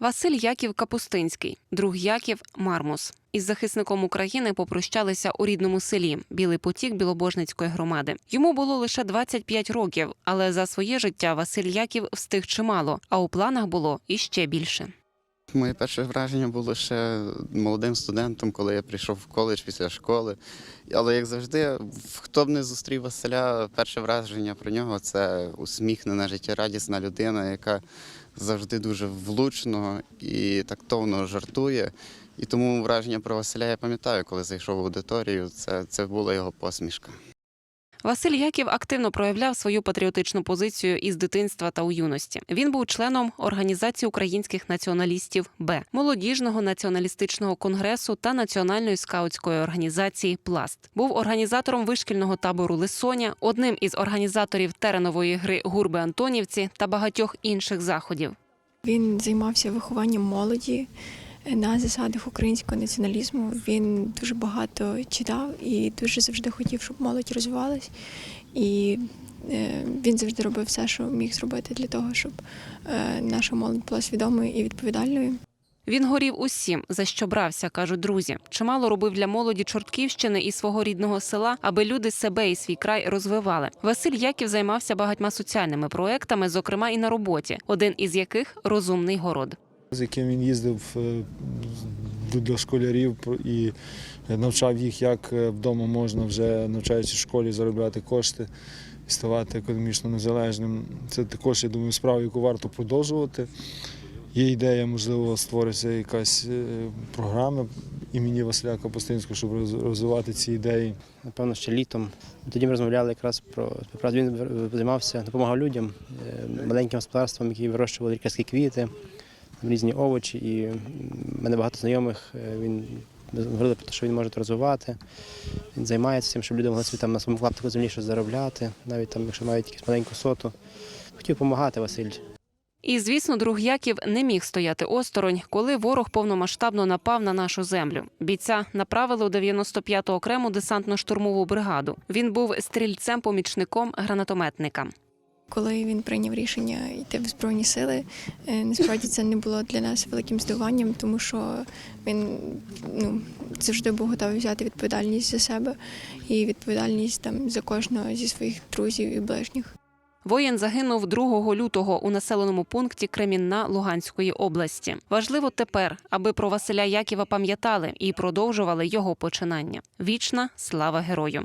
Василь Яків Капустинський, друг Яків Мармус. Із захисником України попрощалися у рідному селі Білий Потік Білобожницької громади. Йому було лише 25 років, але за своє життя Василь Яків встиг чимало, а у планах було іще більше. Моє перше враження було ще молодим студентом, коли я прийшов в коледж після школи. Але як завжди, хто б не зустрів Василя, перше враження про нього це усміхнена, життєрадісна людина, яка завжди дуже влучно і тактовно жартує. І тому враження про Василя я пам'ятаю, коли зайшов в аудиторію. Це, це була його посмішка. Василь Яків активно проявляв свою патріотичну позицію із дитинства та у юності. Він був членом організації українських націоналістів Б, молодіжного націоналістичного конгресу та національної скаутської організації Пласт. Був організатором вишкільного табору Лисоня, одним із організаторів теренової гри Гурби Антонівці та багатьох інших заходів. Він займався вихованням молоді на засадах українського націоналізму. Він дуже багато читав і дуже завжди хотів, щоб молодь розвивалась. І е, він завжди робив все, що міг зробити для того, щоб е, наша молодь була свідомою і відповідальною. Він горів усім, за що брався, кажуть друзі. Чимало робив для молоді Чортківщини і свого рідного села, аби люди себе і свій край розвивали. Василь Яків займався багатьма соціальними проектами, зокрема і на роботі, один із яких розумний город. З яким він їздив е, до- школярів і навчав їх, як е, вдома можна вже навчаючись в школі заробляти кошти і ставати економічно незалежним. Це також, я думаю, справа, яку варто продовжувати. Є ідея, можливо, створиться якась е, програма імені Василя Капустинського, щоб розвивати ці ідеї. напевно, ще літом. Тоді ми розмовляли якраз про співпрацю. Він займався, допомагав людям, маленьким господарствам, які вирощували лікарські квіти, різні овочі. І в мене багато знайомих. е, Він говорили про те, що він може розвивати. Він займається цим, щоб люди могли собі там на своєму клаптику землі щось заробляти, навіть там, якщо мають якусь маленьку соту. Хотів допомагати Василь. І звісно, друг Яків не міг стояти осторонь, коли ворог повномасштабно напав на нашу землю. Бійця направили у 95-ту окрему десантно-штурмову бригаду. Він був стрільцем-помічником гранатометника. Коли він прийняв рішення йти в Збройні сили, е, насправді це не було для нас великим здивуванням, тому що він ну, завжди був готовий взяти відповідальність за себе і відповідальність там за кожного зі своїх друзів і ближніх. Воїн загинув 2 лютого у населеному пункті Кремінна Луганської області. Важливо тепер, аби про Василя Яківа пам'ятали і продовжували його починання. Вічна слава герою!